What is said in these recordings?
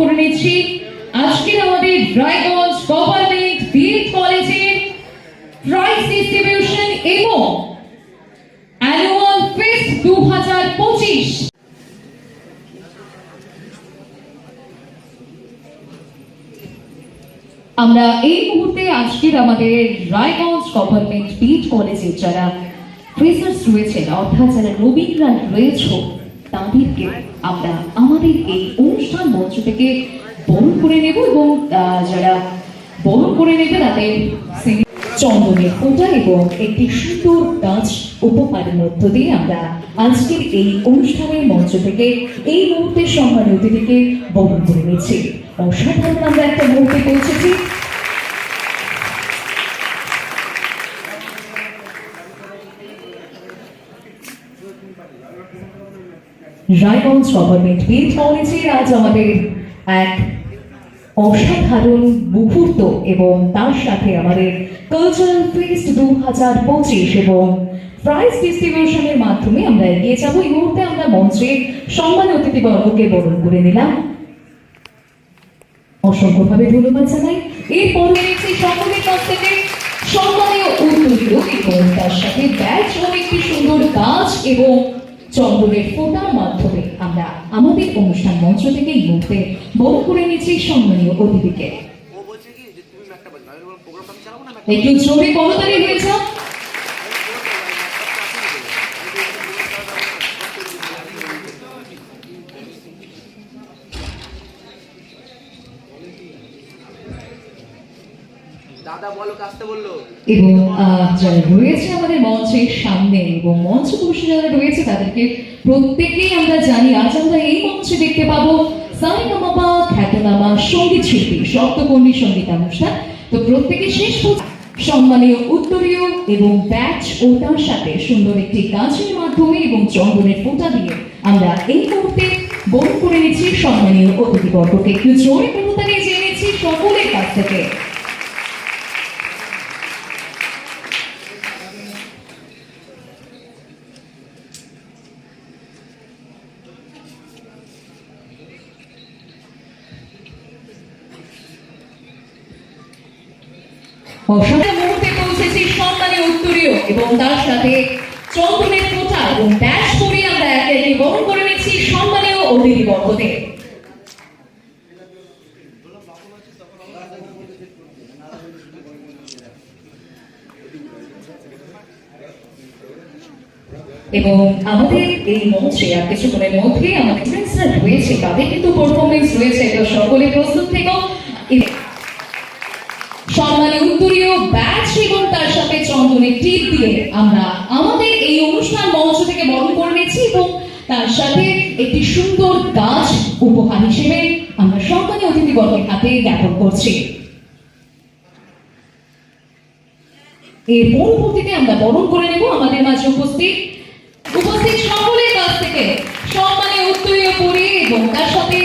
করে নিচ্ছি। আজকের আমাদের রায়গঞ্জ গভর্নমেন্ট বিএড কলেজের প্রাইজ ডিস্ট্রিবিউশন এবং অ্যানুয়াল ফেস্ট দু হাজার পঁচিশ। আমরা এই মুহূর্তে আজকের আমাদের রায়গঞ্জ গভর্নমেন্ট বিট কলেজের যারা ফ্রেশার্স রয়েছেন, অর্থাৎ যারা নবীনরা রয়েছে তাদেরকে আমরা, আমাদের এই অনুষ্ঠান মঞ্চ থেকে বরণ করে নেব এবং যারা বরণ করে নেবে তাদের চন্দনের ফোঁটা এবং একটি সুন্দর গাছ উপহারের মধ্য দিয়ে আমরা আজকের এই অনুষ্ঠানের মঞ্চ থেকে এই মুহূর্তের সম্মানীয় অতিথিকে বরণ করে নিচ্ছি। অসাধারণ আমরা একটা মুহূর্তে পৌঁছেছি। রায়গঞ্জ গভর্নমেন্ট বিএড কলেজের আজ আমাদের এক অসাধারণ মুহূর্ত এবং তার সাথে আমাদের কালচারাল ফেস্ট দু হাজার পঁচিশ এবং প্রাইজ ডিস্ট্রিবিউশনের মাধ্যমে আমরা এগিয়ে যাব। এই মুহূর্তে আমরা মঞ্চে সম্মান অতিথিবর্গকে বরণ করে নিলাম। অসংখ্যভাবে ধন্যবাদ জানাই। এরপর রয়েছে সকলের কাছ থেকে সম্মানীয় উত্তরীয় এবং তার সাথে ব্যাচ ও একটি সুন্দর গাছ এবং চন্দনের ফোটার মাধ্যমে আমরা আমাদের অনুষ্ঠান মঞ্চ থেকে এই মুহূর্তে বড় করে নিচ্ছি সম্মানীয় অতিথিকে। একটু জোরে করতালি হয়েছে এবং যারা রয়েছে আমাদের মঞ্চের সামনে এবং মঞ্চ পুরুষে যারা রয়েছে, তাদেরকে প্রত্যেকেই আমরা জানি, আজ আমরা এই মঞ্চে দেখতে পাবো খ্যাতনামা সংগীত শিল্পী সপ্তকর্ণী তো প্রত্যেকে শেষ সম্মানীয় উত্তরীয় এবং ব্যাচ ও তার সাথে সুন্দর একটি গাছের মাধ্যমে এবং চন্দনের ফোঁটা দিয়ে আমরা এই মুহূর্তে বরণ করে নিচ্ছি সম্মানীয় অতিথিবর্গকে। একটু জোরে করতালি জেনেছি সকলের কাছ থেকে অসাধারণ মুহূর্তে পৌঁছেছি সম্মানে উত্তরীয় এবং তার সাথে ড্যাশ করে আমরা একে একে বরণ করে নিচ্ছি সম্মানীয় অতিথি বর্গতে। এবং আমাদের এই মঞ্চে আর কিছুক্ষণের মধ্যে আমাদের ফ্রেন্ডসরা রয়েছে, তাদের কিন্তু পারফরমেন্স রয়েছে তো সকলে প্রস্তুত থেকেও। সম্মানে উত্তরীয় দিয়ে আমরা আমাদের এই অনুষ্ঠান মঞ্চ থেকে বরণ করে নিয়েছি এবং তার সাথে একটি সুন্দর গাছ উপহার হিসেবে আমরা সম্মানীয় অতিথিবর্গের হাতে জ্ঞাপন করছি। এর পরবর্তীতে আমরা বরণ করে নেব। আমাদের মাঝে উপস্থিত উপস্থিত সকলের কাছ থেকে সম্মানীয় উত্তরীয় পরি এবং তার সাথে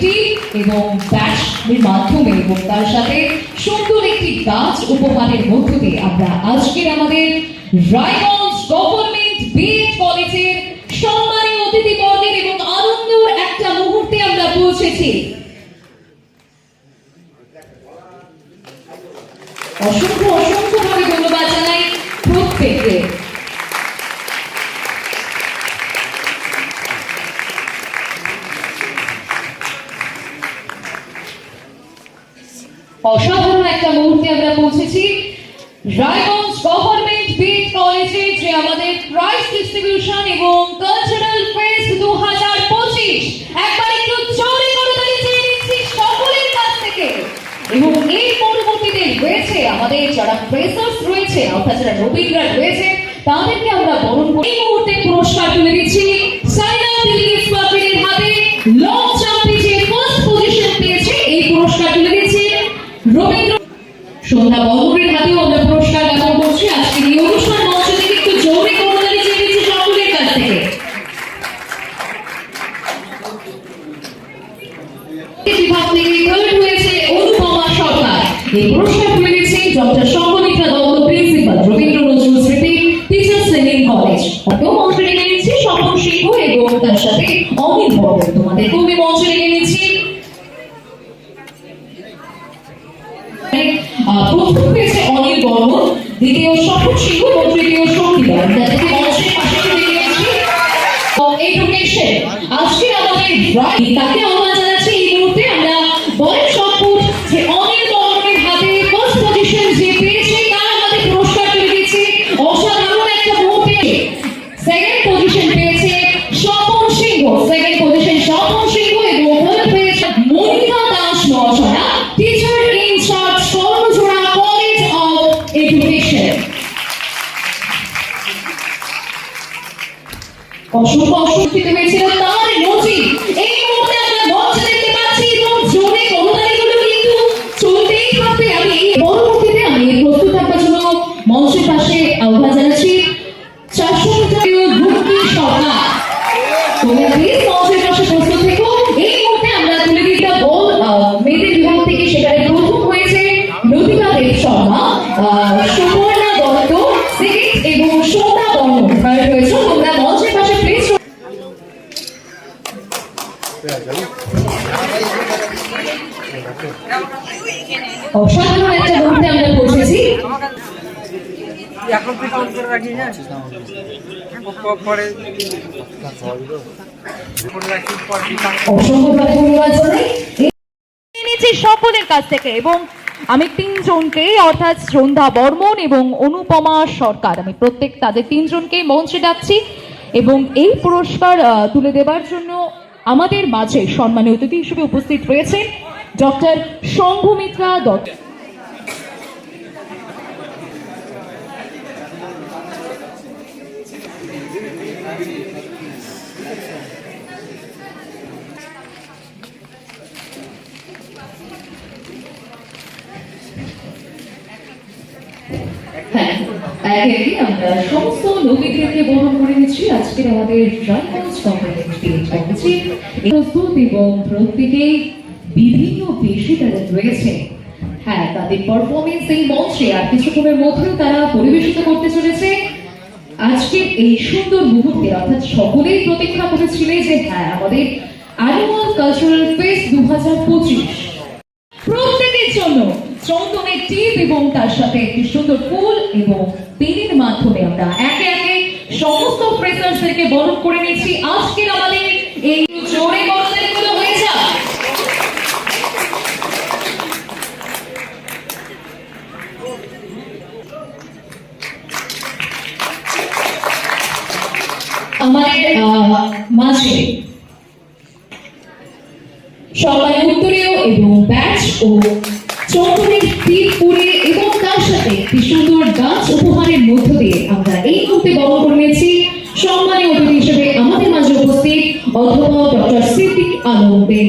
টিপ এবং ব্যাসের মাধ্যমে এবং তার সাথে সুন্দর একটি গাছ উপহারের মধ্য দিয়ে আমরা আজকের আমাদের রায়গঞ্জ গভর্নমেন্ট বিএড কলেজের সম্মানীয় অতিথি বর্গের এবং আনন্দর একটা মুহূর্তে আমরা পৌঁছেছি। অসাধারণ একটা মুহূর্তে আমরা পৌঁছেছি। রায়গঞ্জ গভর্নমেন্ট বিট কলেজে যে আমাদের প্রাইজ ডিস্ট্রিবিউশন এবং কালচারাল ফেস্ট দু হাজার পঁচিশ, একবার একটু জোরে করে নিচ্ছি সকলের কাছ থেকে। এবং এই পরবর্তীতে রয়েছে আমাদের যারা ফ্রেশার্স রয়েছে, অর্থাৎ যারা নবীনরা রয়েছে, তাদেরকে আমরা বরণ করে এই মুহূর্তে পুরস্কার তুলে দিচ্ছি। সন্ধ্যা বন্দরের হাতেও আমরা পুরস্কার জ্ঞাপন করছি। আজকের এই অনুষ্ঠান মঞ্চ থেকে একটু জোরে করতালি চেয়ে দিচ্ছি সকলের কাছ থেকে। বিভাগ থেকে থার্ড হয়েছে অনুপমা সরকার। এই পুরস্কার দিচ্ছে doctor Sangamitra Dutta, principal Rabindra Nazrul Smriti, teachers training college. অত মঞ্চে ডেকে নিচ্ছি স্বপন সিংহ এবং তার সাথে অমিত বর্মন তোমাদের কবি মঞ্চে অসংখ্য অসাধারণ একটা মুহূর্তে আমরা পৌঁছেছি। সকলের কাছ থেকে এবং আমি তিনজনকে, অর্থাৎ সন্ধ্যা বর্মন এবং অনুপমা সরকার, আমি প্রত্যেক তাদের তিনজনকে মঞ্চে ডাকছি এবং এই পুরস্কার তুলে দেবার জন্য আমাদের মাঝে সম্মানীয় অতিথি হিসেবে উপস্থিত রয়েছেন। ডক্টর শম্ভুমিত্রা দত্ত। আমরা সমস্ত নদীদেরকে বহন করে নিচ্ছি। আজকের আমাদের রায়গঞ্জ প্রস্তুত এবং প্রত্যেকেই বিভিন্ন পেশে তারা রয়েছে। হ্যাঁ তাদের পারফরমেন্স এই মঞ্চে আর কিছুক্ষণের মধ্যেও তারা পরিবেশিত করতে চলেছে। আজকের এই সুন্দর মুহূর্তে অর্থাৎ সকলেই প্রতীক্ষা করেছিলেন যে হ্যাঁ আমাদের অ্যানুয়াল কালচারাল ফেস্ট দু হাজার পঁচিশ। প্রত্যেকের জন্য চন্দনের টিপ এবং তার সাথে একটি সুন্দর ফুল এবং পেনের মাধ্যমে আমরা একে একে সমস্ত ফ্রেশার্সদেরকে বরণ করে নিচ্ছি। আজকের আমাদের এই জোরে করতালিগুলো আমাদের মাঝে। সবাই উত্তরীয় এবং ব্যাচ ও চন্দনের তীর পুরে এবং তার সাথে সুন্দর গাছ উপহারের মধ্য দিয়ে আমরা এই মুহূর্তে বরণ করে নিয়েছি। সম্মানীয় অতিথি হিসেবে আমাদের মাঝে উপস্থিত অধ্যাপক ডক্টর সিদ্দিক আলম বেগ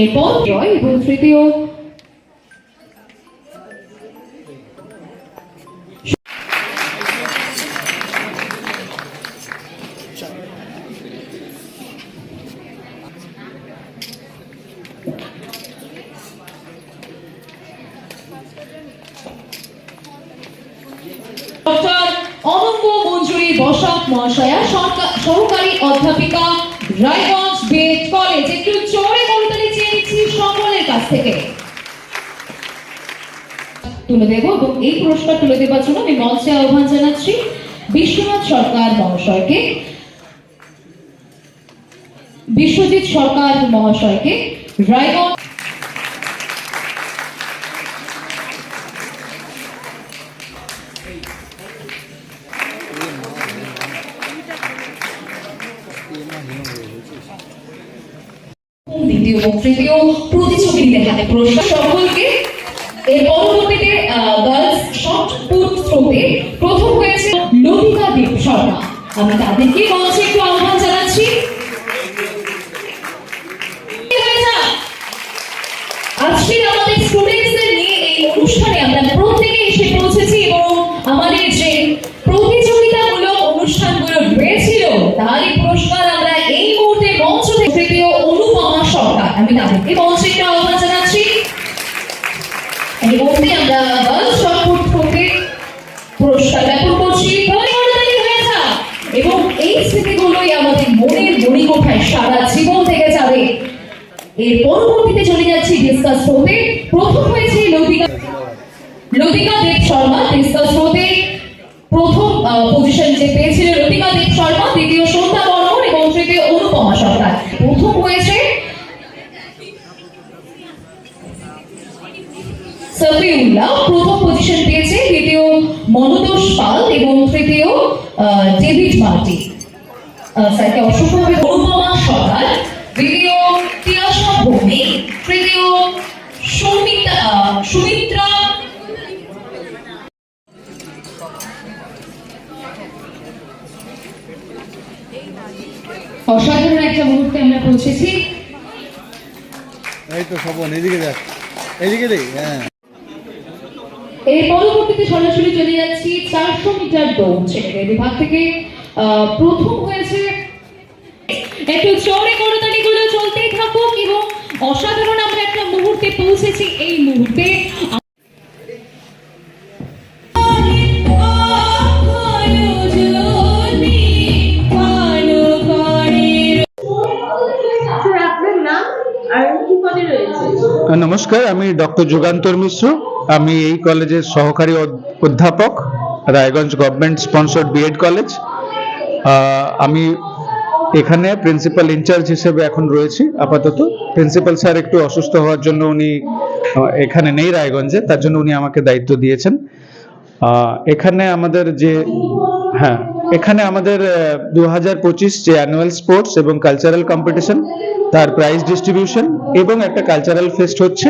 এরপর জয় এবং তৃতীয়। অনঙ্গ মঞ্জুরি বসাক মহাশয়া সহকারী অধ্যাপিকা রায়গঞ্জ বেদ কলেজ। একটু জোরে কাছ থেকে। তুলে দেব এবং এই পুরস্কার তুলে দেওয়ার জন্য আমি মঞ্চে আহ্বান জানাচ্ছি বিশ্বনাথ সরকার মহাশয়কে। বিশ্বজিৎ সরকার মহাশয়কে, রায়গঞ্জ এবং তৃতীয় প্রতিযোগিতা হাতে পুরস্কার। সকলকে এর পরবর্তীতে গার্লস শর্ট পুট থ্রোতে প্রথম হয়েছে লতিকা দেব শর্মা। আমি তাদেরকে মঞ্চে আমি তাদেরকে মঞ্চে আহ্বান জানাচ্ছি, এই মুহূর্তে আমরা গার্লস শটপুট থেকে পুরস্কার জ্ঞাপন করছি। এবং এই স্মৃতিগুলোই আমাদের মনের মণিকোঠায় সারা জীবন থেকে যাবে। এর পরবর্তীতে চলে যাচ্ছি ডিসকাস হতে প্রথম হয়েছে লতিকা আহ, ডেভিড মার্টি। স্যারকে অসংখ্যভাবে অনুপমা সরকার। দ্বিতীয় তিয়াসা ভৌমিক তৃতীয় সৌমিতা সুমিত্রা। অসাধারণ একটা মুহূর্তে আমরা পৌঁছেছি। এই তো স্বপন এদিকে দেখ এদিকে দেখ হ্যাঁ। এর পরবর্তীতে সরাসরি চলে যাচ্ছি চারশো মিটার দৌড় ছেলেদের বিভাগ থেকে। আহ, প্রথম হয়েছে একটু জোরে করতালি গুলো চলতেই থাকুক এবং অসাধারণ আমরা একটা মুহূর্তে পৌঁছেছি এই মুহূর্তে। আপনার নাম আর কি পদে রয়েছে? নমস্কার আমি ডক্টর যুগান্তর মিশ্র। আমি এই কলেজের সহকারী অধ্যাপক, Raiganj government sponsored B Ed college আমি এখানে প্রিন্সিপাল ইনচার্জ হিসেবে এখন রয়েছি, আপাতত। প্রিন্সিপাল স্যার একটু অসুস্থ হওয়ার জন্য উনি এখানে নেই রায়গঞ্জে, তার জন্য উনি আমাকে দায়িত্ব দিয়েছেন। এখানে আমাদের যে হ্যাঁ এখানে আমাদের দু হাজার পঁচিশ যে অ্যানুয়াল স্পোর্টস এবং কালচারাল কম্পিটিশন তার প্রাইজ ডিস্ট্রিবিউশন এবং একটা কালচারাল ফেস্ট হচ্ছে।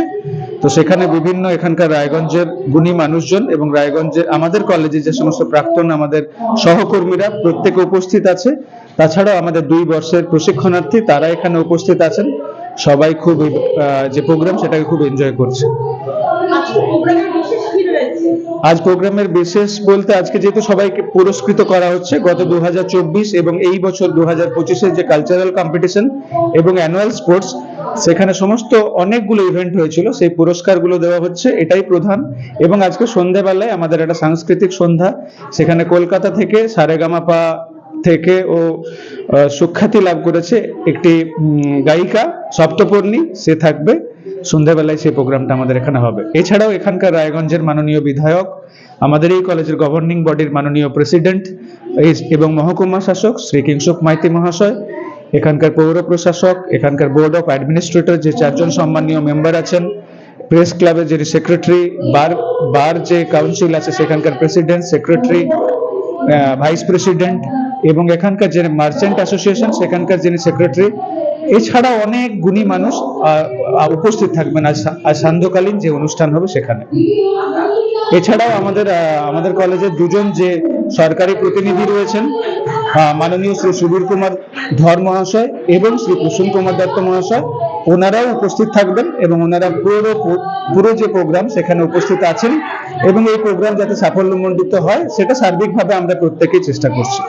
তো সেখানে বিভিন্ন এখানকার রায়গঞ্জের গুণী মানুষজন এবং রায়গঞ্জের আমাদের কলেজে যে সমস্ত প্রাক্তন আমাদের সহকর্মীরা প্রত্যেকে উপস্থিত আছে। তাছাড়াও আমাদের দুই বর্ষের প্রশিক্ষণার্থী তারা এখানে উপস্থিত আছেন। সবাই খুব যে প্রোগ্রাম সেটাকে খুব এনজয় করছে। রয়েছে? আজ প্রোগ্রামের বিশেষ বলতে আজকে যেহেতু সবাইকে পুরস্কৃত করা হচ্ছে গত দু হাজার চব্বিশ এবং এই বছর দু হাজার পঁচিশের যে কালচারাল কম্পিটিশন এবং অ্যানুয়াল স্পোর্টস সেখানে সমস্ত অনেকগুলো ইভেন্ট হয়েছিল। সেই পুরস্কারগুলো দেওয়া হচ্ছে, এটাই প্রধান। এবং আজকে সন্ধেবেলায় আমাদের একটা সাংস্কৃতিক সন্ধ্যা। সেখানে কলকাতা থেকে সারেগামাপা থেকে ও সুখ্যাতি লাভ করেছে একটি গায়িকা সপ্তপর্ণী। সে থাকবে। সন্ধ্যাবেলায় সেই প্রোগ্রামটা আমাদের এখানে হবে। এছাড়াও এখানকার রায়গঞ্জের মাননীয় বিধায়ক, আমাদের এই কলেজের গভর্নিং বডির মাননীয় প্রেসিডেন্ট এবং মহকুমা শাসক শ্রী কিংসুক মাইতি মহাশয় এখানকার পৌর প্রশাসক, এখানকার বোর্ড অফ অ্যাডমিনিস্ট্রেটর যে চারজন সম্মানীয় মেম্বার আছেন প্রেস ক্লাবের যিনি সেক্রেটারি বার বার যে কাউন্সিল আছে সেখানকার প্রেসিডেন্ট সেক্রেটারি ভাইস প্রেসিডেন্ট এবং এখানকার যে মার্চেন্ট অ্যাসোসিয়েশন সেখানকার যিনি সেক্রেটারি এছাড়া অনেক গুণী মানুষ উপস্থিত থাকবেন আজ সান্ধ্যকালীন যে অনুষ্ঠান হবে সেখানে। এছাড়াও আমাদের আমাদের কলেজের দুজন যে সরকারি প্রতিনিধি রয়েছেন মাননীয় শ্রী সুবীর কুমার ধর মহাশয় এবং শ্রী কুসুম কুমার দত্ত মহাশয়, ওনারাও উপস্থিত থাকবেন এবং ওনারা পুরো পুরো যে প্রোগ্রাম সেখানে উপস্থিত আছেন এবং এই প্রোগ্রাম যাতে সাফল্যমণ্ডিত হয়, সেটা সার্বিকভাবে আমরা প্রত্যেকেই চেষ্টা করছি।